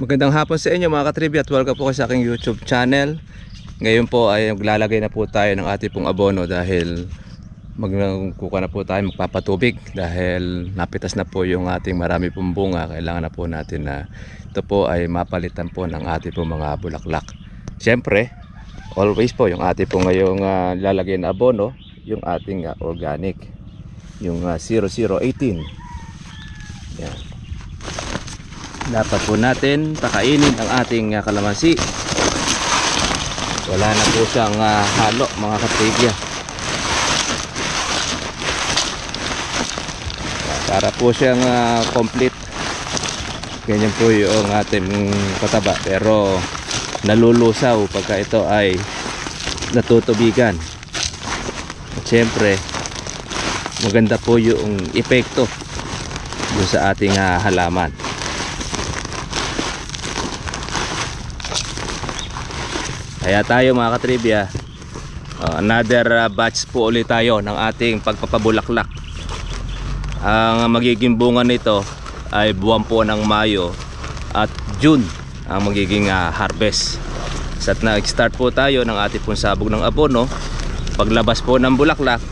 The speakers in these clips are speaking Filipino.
Magandang hapon sa inyo mga katribya at welcome po sa aking YouTube channel. Ngayon po ay maglalagay na po tayo ng ating pong abono dahil magkuka na po tayo magpapatubig dahil napitas na po yung ating marami pong bunga. Kailangan na po natin na ito po ay mapalitan po ng ating pong mga bulaklak. Siyempre, always po yung ating po ngayong ah, lalagay na abono, yung ating ah, organic, yung ah, 0018. Yan dapat po natin pakainin ang ating uh, kalamansi. Wala na po siyang uh, halo mga katribya para po siyang uh, complete. Ganyan po yung ating pataba pero nalulusaw pagka ito ay natutubigan. At syempre maganda po yung epekto sa ating uh, halaman Kaya tayo mga katribya, uh, another uh, batch po ulit tayo ng ating pagpapabulaklak. Ang magiging bunga nito ay buwan po ng Mayo at June ang magiging uh, harvest. Sa so, nag-start po tayo ng ating pong sabog ng abono, paglabas po ng bulaklak,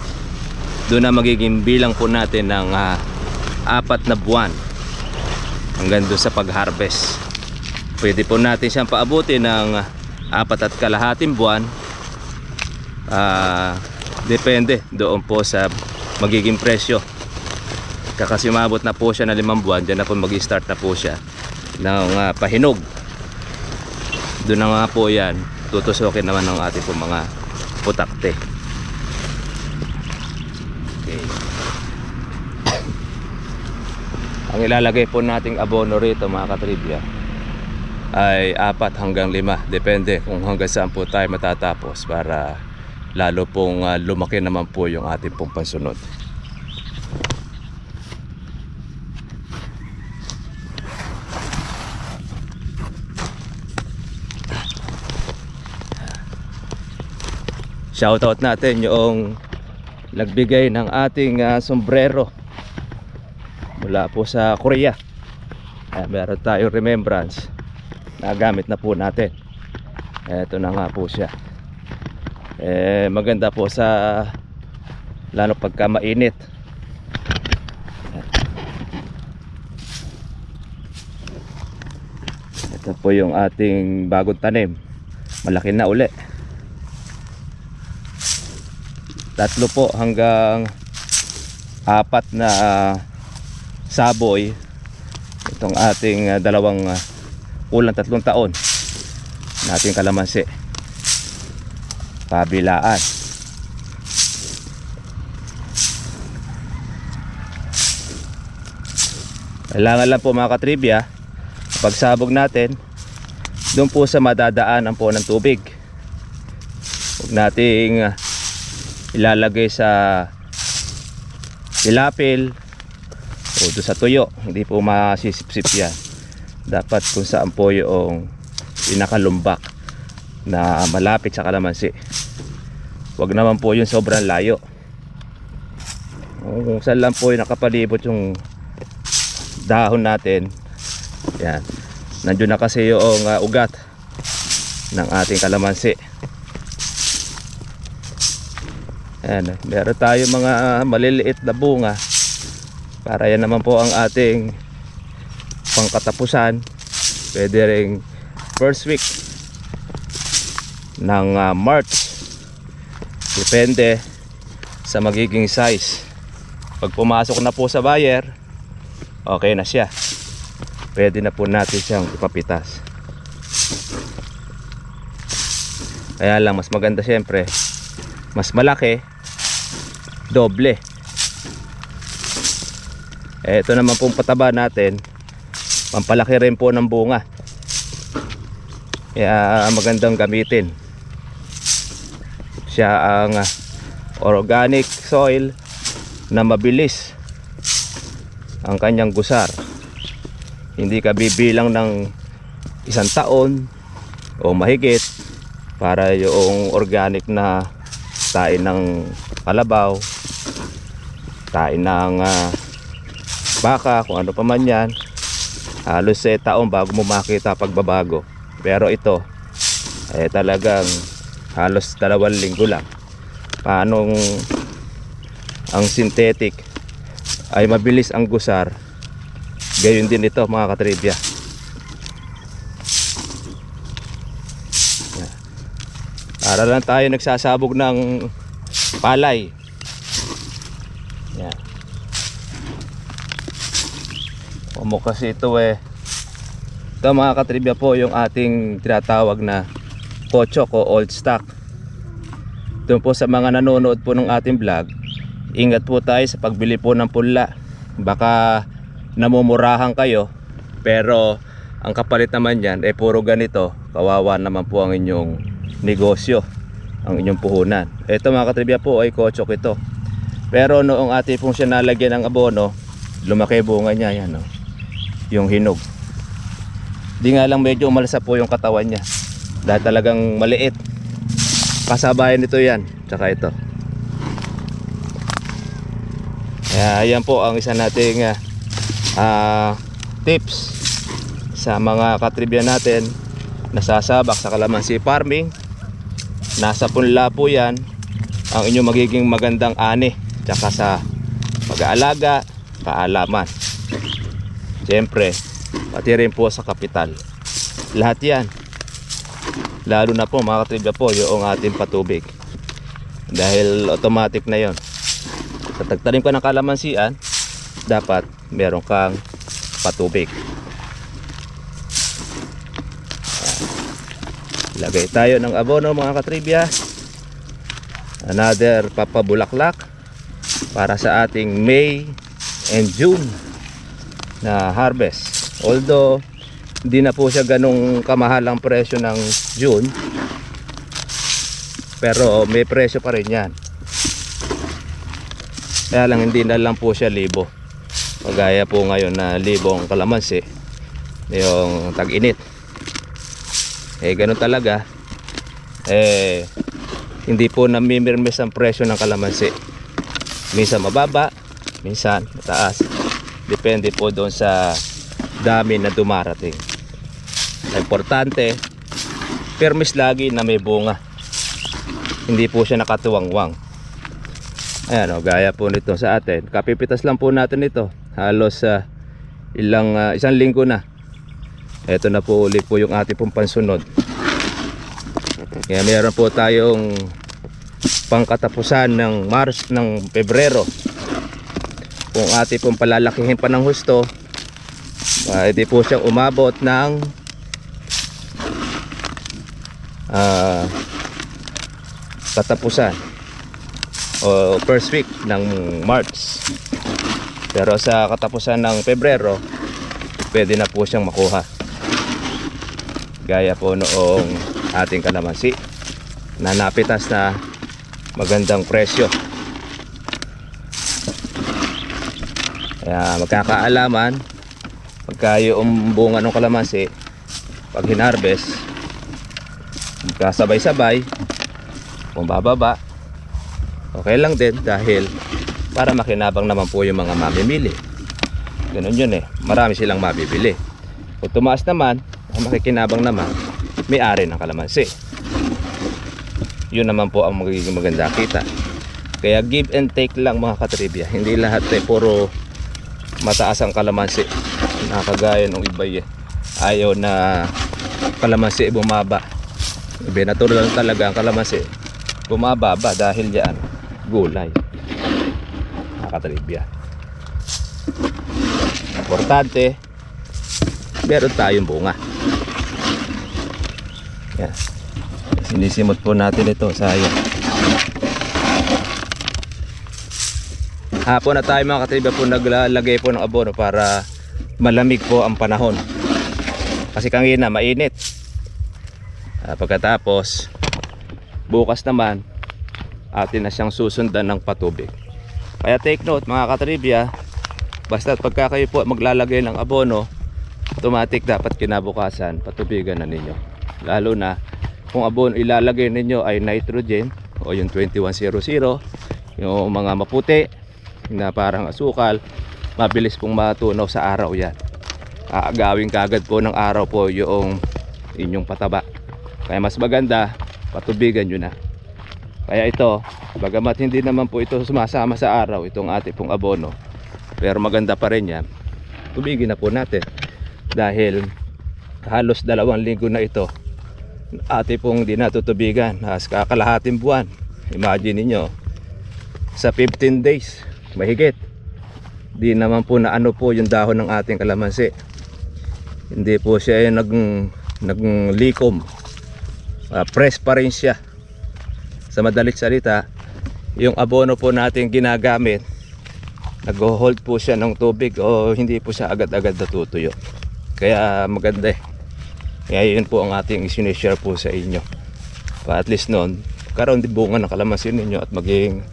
doon na magiging bilang po natin ng uh, apat na buwan hanggang doon sa pag-harvest. Pwede po natin siyang paabuti ng apat at kalahating buwan uh, depende doon po sa magiging presyo. Kasi umabot na po siya na limang buwan dyan na po mag start na po siya ng uh, pahinog. Doon na nga po yan tutusokin naman ng ating po mga putakte. Okay. ang ilalagay po nating abono rito mga katribya ay apat hanggang lima. Depende kung hanggang saan po tayo matatapos para lalo pong uh, lumaki naman po yung ating pong pansunod. Shoutout natin yung nagbigay ng ating uh, sombrero mula po sa Korea. Uh, meron tayong remembrance nagamit na po natin. Eto na nga po siya. Eh, maganda po sa lalo pagka mainit ito po yung ating bagong tanim. Malaki na uli. Tatlo po hanggang apat na saboy. Itong ating uh, dalawang uh, kulang tatlong taon. Nating kalamansi. Pabilaan. Kailangan lang po mga katribya pagsabog natin doon po sa madadaanan po ng tubig. Huwag nating uh, ilalagay sa pilapil o doon sa tuyo. Hindi po masisipsip yan dapat kung saan po yung pinakalumbak na malapit sa kalamansi. Wag naman po yung sobrang layo. Kung saan lang po yung nakapalibot yung dahon natin yan. Nandiyon na kasi yung uh, ugat ng ating kalamansi. Yan meron tayo mga maliliit na bunga. Para yan naman po ang ating pangkatapusan. Pwede ring first week ng uh, March. Depende sa magiging size. Pag pumasok na po sa buyer okay na siya. Pwede na po natin siyang ipapitas. Kaya lang mas maganda syempre mas malaki doble. Ito naman pong pataba natin pampalaki rin po ng bunga. Kaya magandang gamitin. Siya ang uh, organic soil na mabilis ang kanyang gusar. Hindi ka bibilang ng isang taon o mahigit para yung organic na tain ng kalabaw tain ng uh, baka kung ano pa man yan halos sa taon bago mo makita pagbabago. Pero ito, eh talagang halos dalawang linggo lang. Paanong ang synthetic ay mabilis ang gusar, gayon din ito mga katribya. Para lang tayo nagsasabog ng palay. Yan. Mo ito eh. Ito mga katribya po yung ating tinatawag na kochok o old stock. Doon po sa mga nanonood po ng ating vlog, ingat po tayo sa pagbili po ng punla. Baka namumurahan kayo, pero ang kapalit naman yan, eh puro ganito, kawawa naman po ang inyong negosyo, ang inyong puhunan. Ito mga katribya po ay kochok ito. Pero noong ating pong siya nalagyan ng abono, lumaki bunga niya yan, no? Yung hinog. Di nga lang medyo umalsa po yung katawan niya. Dahil talagang maliit. Kasabayan nito yan. Tsaka ito. Kaya yan po ang isa nating ah, ah, tips sa mga katribya natin nasasabak sa kalamansi farming. Nasa punla po yan ang inyong magiging magandang ani tsaka sa pag-aalaga, kaalaman. Siyempre, pati rin po sa kapital. Lahat yan. Lalo na po mga katribya po yung ating patubig. Dahil automatic na yon. Sa tagtanim ka ng kalamansian, dapat meron kang patubig. Lagay tayo ng abono mga katribya. Another papabulaklak para sa ating May and June na harvest. Although hindi na po siya ganong kamahal ang presyo ng June. Pero may presyo pa rin yan. Kaya lang hindi na lang po siya libo. Pagaya po ngayon na libong kalamansi. Yung tag-init. Eh ganun talaga. Eh hindi po namimirmis ang presyo ng kalamansi. Minsan mababa, minsan mataas. Depende po doon sa dami na dumarating. Importante, permis lagi na may bunga. Hindi po siya nakatuwangwang. Ayan o, gaya po nito sa atin. Kapipitas lang po natin ito. Halos sa ilang ah, isang linggo na. Ito na po ulit po yung ating pong pansunod. Kaya meron po tayong pangkatapusan ng Mars ng Pebrero kung ating pong palalakihin pa ng husto pwede po siyang umabot ng ah, katapusan o first week ng March. Pero sa katapusan ng Pebrero pwede na po siyang makuha. Gaya po noong ating kalamansi na napitas na magandang presyo Kaya magkakaalaman pagka yung bunga ng kalamansi pag hinarvest magkasabay-sabay kung bababa okay lang din dahil para makinabang naman po yung mga mamimili. Ganun yun eh. Marami silang mabibili. Kung tumaas naman ang makikinabang naman may-ari ng kalamansi. Yun naman po ang magiging maganda. Kita. Kaya give and take lang mga katribya. Hindi lahat eh puro mataas ang kalamansi. Nakagaya ng iba eh. ayaw na kalamansi bumaba. Iba natural talaga ang kalamansi bumababa dahil yan gulay. Nakatalibya importante meron tayong bunga. Yan. Sinisimot po natin ito. Sayang Hapon na tayo mga katriba po naglalagay po ng abono para malamig po ang panahon. Kasi kanina mainit. Ah, pagkatapos bukas naman atin na siyang susundan ng patubig. Kaya take note mga katribya, basta pagka kayo po maglalagay ng abono, automatic dapat kinabukasan patubigan na ninyo. Lalo na kung abono ilalagay ninyo ay nitrogen o yung 2100, yung mga maputi, na parang asukal mabilis pong matunaw sa araw yan aagawin kagad po ng araw po yung inyong pataba. Kaya mas maganda, patubigan nyo na. Kaya ito, bagamat hindi naman po ito sumasama sa araw, itong ating pong abono. Pero maganda pa rin yan. Tubigin na po natin. Dahil halos dalawang linggo na ito, ate pong di natutubigan. Has kakalahating buwan. Imagine niyo sa 15 days, mahigit. Di naman po na ano po yung dahon ng ating kalamansi. Hindi po siya yung nag, naglikom. Ah, press pa rin siya. Sa madalit salita, yung abono po natin ginagamit, nag-hold po siya ng tubig o hindi po siya agad-agad natutuyo. Kaya maganda eh. Kaya yun po ang ating isinishare po sa inyo. Pa at least noon, karoon din bunga ng kalamansi ninyo at maging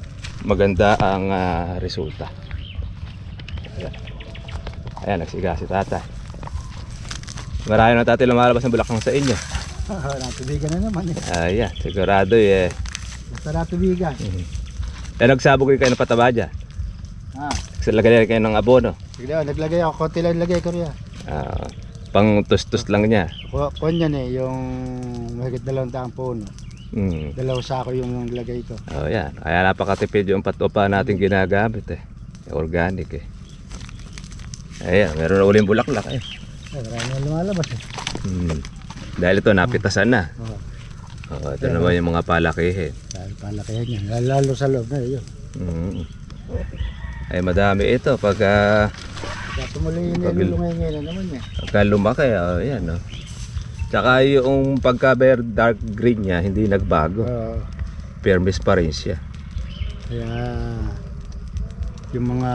maganda ang ah, resulta. Ayan. Nagsiga si tatay. Marami na tatay lumalabas ng bulaklak sa inyo. natubigan na naman eh. Ayan, sigurado eh. Basta natubigan. Eh, nagsabog kayo ng pataba dyan. Ah, Naglagay kayo ng abono. sige naglagay ako, konti lang lagay ko riyan. Ah, pang tustos lang niya. Ku- Kuwan yan eh, yung mahigit dalawang daang puno. Mm. Dalawa sako yung lagay ko. Oh, yan. Kaya napakatipid yung patupa natin ginagamit eh. Organic eh. Ayan, meron na uling bulaklak eh. Ay, marami na lumalabas eh. Hmm. Dahil ito napitasan na. Oo, Oh, ito naman yung mga palakihin. dahil palakihan yan. Lalo- sa loob na yun. Mm. Ay madami ito pag Kaya tumuloy yung lumay na naman niya. pagka lumaki. Oh, yan no. Tsaka yung pagka dark green niya hindi nagbago. Oo. Permis pa rin siya. Kaya yung mga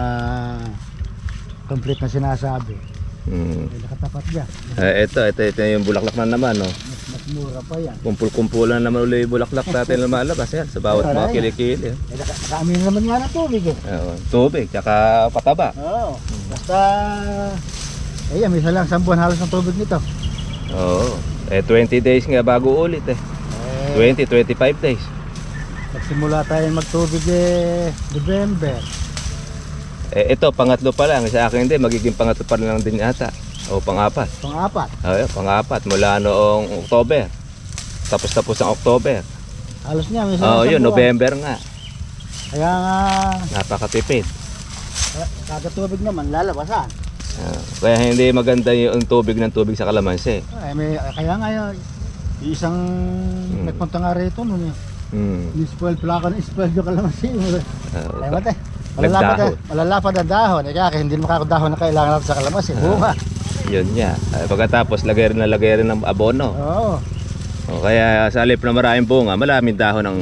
complete na sinasabi, Mm. ay nakatapat dyan. Eh, ito, ito, ito yung bulaklak na naman no. Mas, mas mura pa yan. Kumpul-kumpulan naman ulit yung bulaklak natin lumalabas yan sa bawat mga Aray. kilikili. Eh, naka, nakaamin naman nga ng tubig eh. Oo, tubig, tsaka pataba. Oo. Basta, eh, may isa lang isang buwan halos ng tubig nito. Oo. Eh 20 days nga bago ulit eh. Eh, 20, 25 days. nagsimula tayo magtubig eh, November. Eh ito, pangatlo pa lang. Sa akin din, magiging pangatlo pa lang din ata. O pang-apat. Pang-apat. Oo, pang-apat. Mula noong October. Tapos-tapos ang October. Halos niya, may Oo, yun, buwan. November nga. Kaya nga, Napakatipid. eh, kada tubig naman, lalabasan. Ah, kaya hindi maganda yung tubig ng tubig sa kalamansi. Ay, may, kaya nga yun, isang Hmm. nagpunta nga rito nun eh. Hmm. Ni-spoil pala ako na-spoil yung kalamansi. Oo. Ay, mate. Malalapad, Nagdahon. malalapad ang dahon. Eh, kaya hindi makakadahon na kailangan natin sa kalamansi. Bunga. yun niya. Ay, pagkatapos, lagay rin na lagay rin ng abono. Oo. O, kaya sa halip na maraming bunga, maraming dahon ang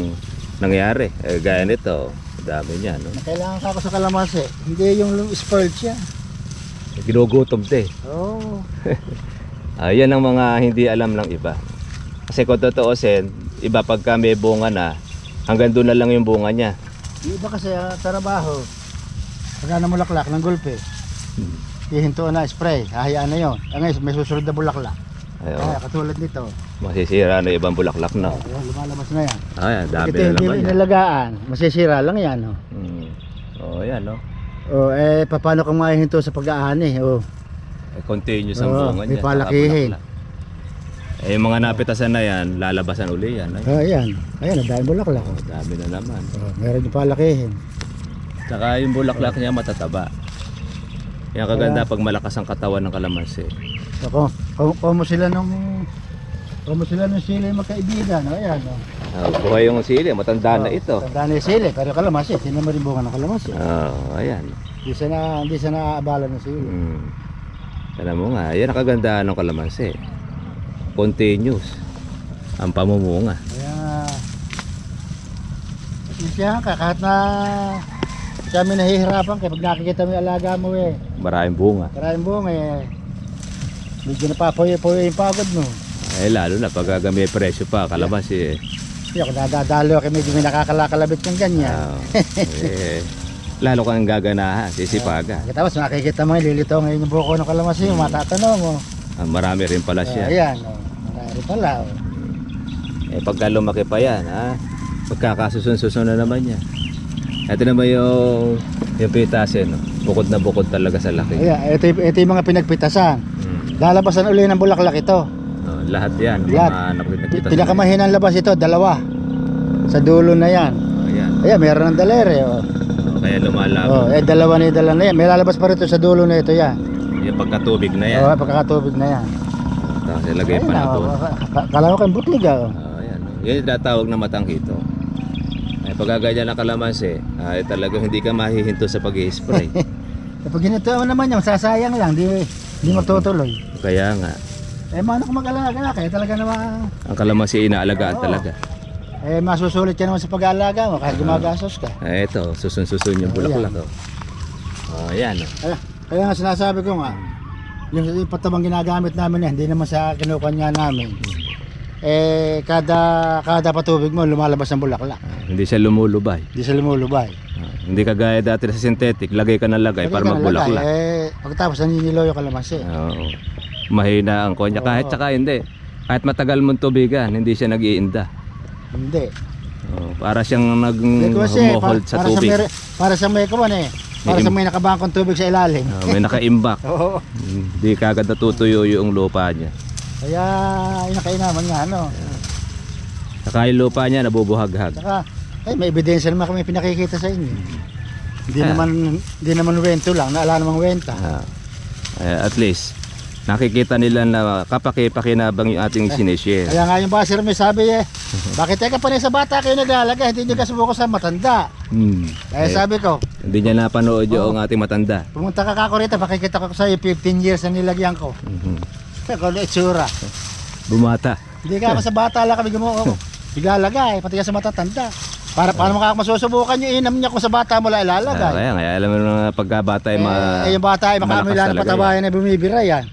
nangyari. Eh, gaya nito, dami niya. No? Kailangan ka sa kalamansi. Hindi yung spoiled siya. Ginugutom din. Oo. Ah, yan ang mga hindi alam ng iba. Kasi kung totoosin, iba pagka may bunga na, hanggang doon na lang yung bunga niya. Yung iba kasi ah, trabaho. Pagka na mulaklak ng gulpe, Hmm. hihintuan na spray. Hahayaan na yun. Ang ngayon, may susunod na bulaklak. Ayun, Kaya katulad nito. masisira na ibang bulaklak na. Ayan, lumalabas na yan. Ay, dami Ito na hindi naman yan. inalagaan. Masisira lang yan. Oh. Hmm. Oh, yan, no? O, eh, paano kung mahihinto sa pag-aani? Oh. Eh, continuous ang Oo, bunga may niya. palakihin. Eh, yung mga napitasan na yan, lalabasan uli yan. Ay, Oh, ayan. Ayan, ang dahil bulaklak. oh, dami na naman. Oh, meron yung palakihin. Saka yung bulaklak niya matataba. Yan kaganda pag malakas ang katawan ng kalamansi. So, kung, kung, kung mo sila nung kung mo sila nung sila yung magkaibigan, oh, ayan. Oh. Ah, buhay yung sili, matanda na Oh, ito. Tanda na yung sili, pero kalamansi, hindi naman rin bunga ng kalamansi. Oh, ayan. Hindi siya na, hindi siya naaabala ng sili. Hmm. Alam mo nga, yan ang kagandahan ng kalamansi. Continuous ang pamumunga. Kaya, pasensyahan ka, kahit na kami nahihirapan kaya pag nakikita mo yung alaga mo eh. Maraming bunga. Maraming bunga eh. Medyo napapoy-poy yung pagod mo. Eh lalo na pag uh, may presyo pa, kalamansi eh. Hindi ako nadadalo medyo may nakakalakalabit ng ganyan. Ah, eh, lalo kang gaganahan, sisipagan. Tapos makikita mo lilito ngayon yung buko ng kalamansi, hmm. matatanong mo. Ah, marami rin pala Uh, siya. ayan, oh. marami pala. Oh. Eh pagka lumaki pa yan, ha? Pagkakasusun-susun na naman yan. Ito naman yung yung pitasin, no? bukod na bukod talaga sa laki. Ayan, ito, ito yung mga pinagpitasan. Mm. Lalabasan uli ng bulaklak ito. Oh, lahat yan. Lahat. Mga. Pinakamahinang labas ito, dalawa. Sa dulo na yan. Oh, yan. Ayan, meron ng dalere. Oh. Oh, kaya lumalabo. Oh, eh, dalawa na dala na yan. May lalabas pa rito sa dulo na ito yan. Yung pagkatubig na yan. Oh, pagkakatubig na yan. Tapos ilagay pa na doon. oh, ka- Kala ko kayong butlig ah. oh. Oh, yan. oh. Yan yung tatawag na matanghito. Ay, pagkagaya ng kalamansi, ay talagang hindi ka mahihinto sa pag-i-spray. Kapag ginito mo naman yan, sasayang lang. Di, di matutuloy. Kaya nga, Eh, mano kung mag-alaga kaya talaga naman. ang kalamansi inaalagaan Oo. talaga. Eh, masusulit ka naman sa pag-aalaga mo kahit gumagastos ka. Ay, ito, susun-susun yung bulaklak. Oh, oh yan. oh. Kaya, kaya nga sinasabi ko nga, yung, yung patabang ginagamit namin yan, hindi naman sa kinukanya namin. Eh, kada kada patubig mo, lumalabas ng bulaklak. Ah, hindi siya lumulubay. Hindi sa lumulubay. Ah, hindi kagaya dati sa synthetic, lagay ka ng lagay Lagay para ka magbulaklak. Eh, pagkatapos naniniloyo ka lamansi. Oo. Mahina ang konya. Kahit Oo. saka hindi. Kahit matagal mong tubigan, hindi siya nag-iinda. Hindi. Oo, para siyang nag Hindi kasi, humuhold pa- sa para tubig. Sa may, para sa may kuman eh. Para May sa im- may nakabangkong tubig sa ilalim. Ah, may naka-imbak. Oo. Hindi kagad natutuyo yung lupa niya. Kaya inakainaman nga ano. Saka yung lupa niya nabubuhaghag. Saka, ay may ebidensya naman kami pinakikita sa inyo. Hindi Ah. naman hindi naman wento lang, naala namang wenta. Ah, eh, at least, nakikita nila na kapaki-pakinabang yung ating sinishare. Kaya nga yung basher may sabi eh, bakit teka pa rin sa bata kayo naglalaga, hindi nyo ka sumuko sa matanda. Hmm. Kaya Eh, sabi ko, hindi niya napanood yung ating matanda. pumunta ka kako rito, pakikita ko sa iyo 15 years na nilagyan ko. Mhm. Kaya ano itsura. Bumata. Hindi ka ako sa bata lang kami gumawa. Iglalaga eh, pati ka sa matatanda. Para paano mo ka masusubukan yung inam niya kung sa bata mo lang Ah, ilalagay. kaya nga, alam mo na pagkabata ay ma... eh, eh, yung bata ay malakas makamila ng talaga patabayan na bumibira yan.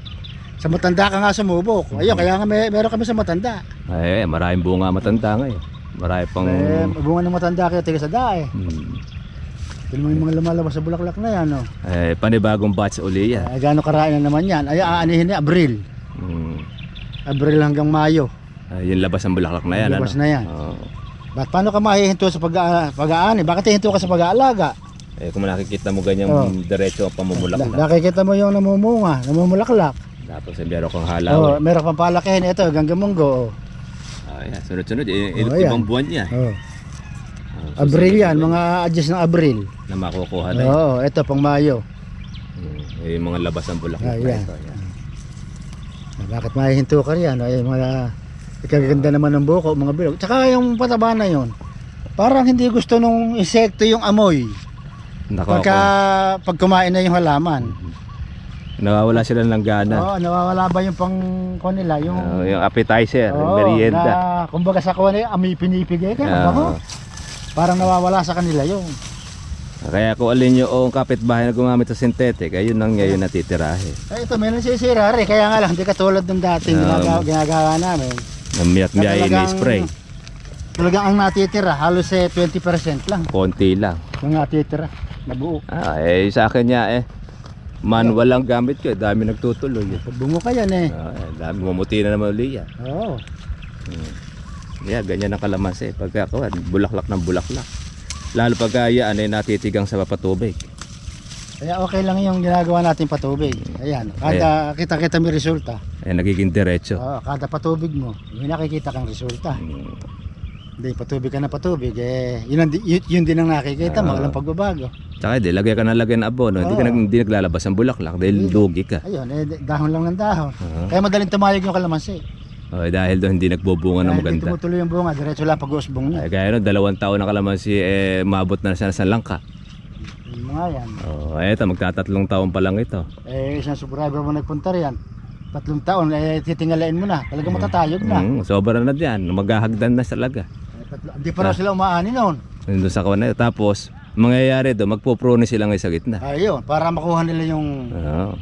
Sa matanda ka nga sumubok. Ayun, kaya nga may, meron kami sa matanda. Ay, eh, maraming bunga matanda ngayon. Marami pang... Eh, bunga ng matanda kayo tiga sa dae. Hmm. Ito naman yung mga lumalabas sa bulaklak na yan. Oh. Eh, panibagong batch uli yan. Ay, gaano karaan na naman yan. Ay, aanihin ni Abril. Hmm. Abril hanggang Mayo. Ay, yung labas ng bulaklak na yan. Labas ano? na yan. Oo. Ba't paano ka mahihinto sa pag- pag-aani? Bakit hihinto ka sa pag-aalaga? Eh, kung nakikita mo ganyang Oo. diretso ang pamumulaklak. Da- nakikita mo yung namumunga, namumulaklak. Tapos eh, meron kang Oh, halaw. meron pang palakihin ito, hanggang munggo. Ah, yan. Sunod-sunod. Eh, Oo, ibang yan. buwan niya. Oh. Ah, Abril yan, mga adjust ng Abril. Na makukuha na. Oo, ito pang Mayo. Hmm. Eh, yung mga labas ng bulaklak. Ah, yan. ito, yan. Bakit mahihinto ka riyan? Ay, mga ikaganda naman ng buko, mga bilog. Tsaka yung pataba na yon. Parang hindi gusto nung insekto yung amoy. Nako, Pagka pag kumain na yung halaman. Nawawala sila ng gana. Oo, nawawala ba yung pang kuha nila, yung Ah, yung appetizer, yung Oo, merienda. Na, kumbaga sa kuha nila, amoy pinipigay ka, bango. Parang nawawala sa kanila yung Kaya kung alin yung kapitbahay na gumamit sa synthetic, ayun ang ngayon natitirahe. Eh, ito, may nasisira rin. Kaya nga lang, hindi katulad ng dating Um, ginagawa, ginagawa namin. Namiyat Na miyay talagang- ni spray. Talagang ang natitira, halos eh 20% lang. Konti lang. Ang natitira, nabuo. Ah, eh sa akin niya eh. Manual lang gamit ko, eh. dami nagtutuloy. Eh. Bungo ka yan eh. Ah, eh, dami mumuti na naman uli yan. Oo. Yeah, ganyan ang kalamansi. Pagka kuwan, bulaklak ng bulaklak. Lalo pagka yan ay natitigang sa papatubig. Kaya okay lang yung ginagawa natin patubig. Ayan, kada kita-kita may resulta. Eh nagiging diretso. Oo, kada patubig mo, may nakikita kang resulta. Mm. Hindi, patubig ka na patubig. Eh, yun, ang, di- yun, yun din ang nakikita mo, Oo. walang pagbabago. Tsaka di, lagay ka na lagay ng abono. Hindi, ka Oo. nag, hindi naglalabas ang bulaklak dahil lugi ka. Ayun, eh, dahon lang ng dahon. Oo. Kaya madaling tumayog yung kalamansi. Oh, dahil doon hindi nagbubunga ng Dahil hindi maganda. tumutuloy yung bunga, diretso lang pag-usbong na. Eh, gaya no, dalawang taon na kalamansi eh, maabot na sa, sa langka. Yung mga yan. Oh, eto, magtatatlong taon pa lang ito. Eh, isang subscriber mo nagpunta riyan. Tatlong taon, eh, titingalain mo na. Talagang matatayog na. Mm, sobra na diyan, maghahagdan na talaga. Tatlo- Hindi pa raw sila umaani noon. Nandun sa kawan na ito. Tapos, mangyayari doon, magpo-prone sila ngayon sa gitna. Ayun, para makuha nila yung Oo.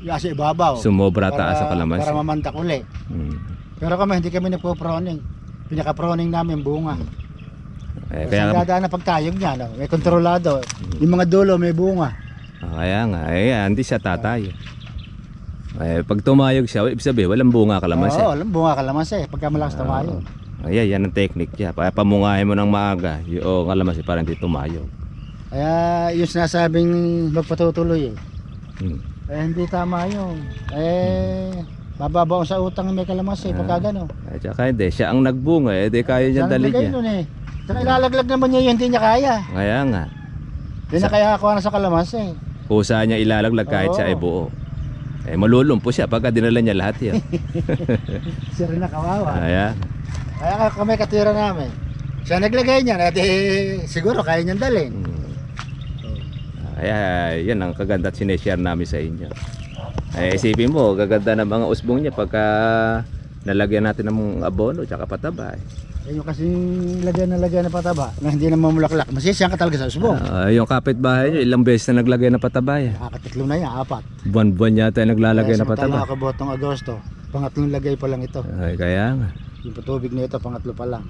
yung sa ibabaw. Sumobra taas sa kalamansi. Para mamantak uli. Mm. Pero kami, hindi kami nagpo-proning. Pinaka-proning namin bunga. Eh, Kasi ang kaya, dadaan na pagtayog niya, no? may kontrolado. Yung mga dulo may bunga. Ah, kaya nga, eh, hindi siya tatayo. Eh, pag tumayog siya, ibig sabihin, walang bunga kalamansi. Oo, alam, bunga kalamansi. Pagka malakas tumayo. Ayan, yan ang technique niya. Kaya pamungahin mo ng maaga, yung kalamansi para hindi tumayo. Kaya yung sinasabing magpatutuloy eh. Hmm. Eh, hindi tama yun. Eh, mababaon sa utang may kalamansi pagka gano'n. At saka hindi, siya ang nagbunga eh, di kaya niya Saan dali niya. nun eh? Saka ilalaglag naman niya yun, hindi niya kaya. Kaya nga, Hindi na kaya kuha na sa kalamansi. kusa niya ilalaglag kahit Oo. siya ay buo. Eh malulumpo siya pagka dinala niya lahat yan. Siya rin na kawawa. Kaya, Kaya ka- kami katira namin. Siya naglagay niya, at eh, siguro kaya niyang dalhin. mm, kaya yan ang kaganda at sineshare namin sa inyo. Eh isipin mo, gaganda ng mga usbong niya pagka nalagyan natin ng abono tsaka pataba. Eh. Yan yung kasing lagyan na lagyan na pataba na hindi na mamulaklak. Masisiyang ka talaga sa usbong. Ah, yung kapitbahay niyo, ilang beses na naglagay ng pataba. Nakakatatlo na yan, apat. Buwan-buwan yata yung naglalagay Kaya ng pataba. Ako botong Agosto. Pangatlong lagay pa lang ito. Ay, kaya nga. Yung patubig na ito, pangatlo pa lang.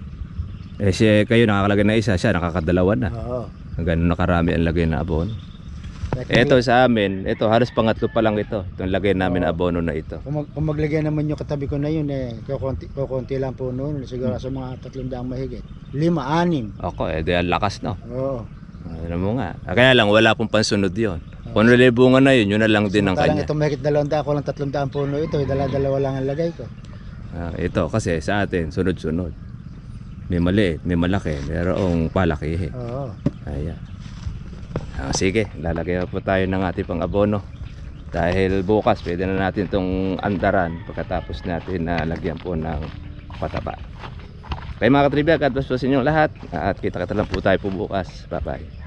Eh siya, kayo nakakalagay na isa, siya nakakadalawa na. Oo. Ganun nakarami ang lagay na abono. Kaya Ito sa amin, ito halos pangatlo pa lang ito. Itong lagay namin na abono na ito. Kung, mag, kung maglagay naman yung katabi ko na yun, eh, kukunti, kukunti lang po noon. Siguro sa mga tatlong daang mahigit. Lima, anim. Ako, eh, di ang lakas no. Oo. Ano mo nga. Ah, Kaya lang, wala pong pansunod yon. Kung nalibungan na yun, yun na lang din ang kanya. ito mahigit dalawang daan, kulang tatlong daang puno ito. eh, Dala-dalawa lang ang lagay ko. Ah, ito, kasi sa atin, sunod-sunod. May maliit, may malaki, mayroong palakihin. Oo. Ayan. Ah, sige, lalagay po tayo ng ating pang abono. Dahil bukas, pwede na natin itong andaran pagkatapos natin na lagyan po ng pataba. Kaya mga katribya, God bless po sa inyo lahat. At kita-kita lang po tayo po bukas. Bye-bye.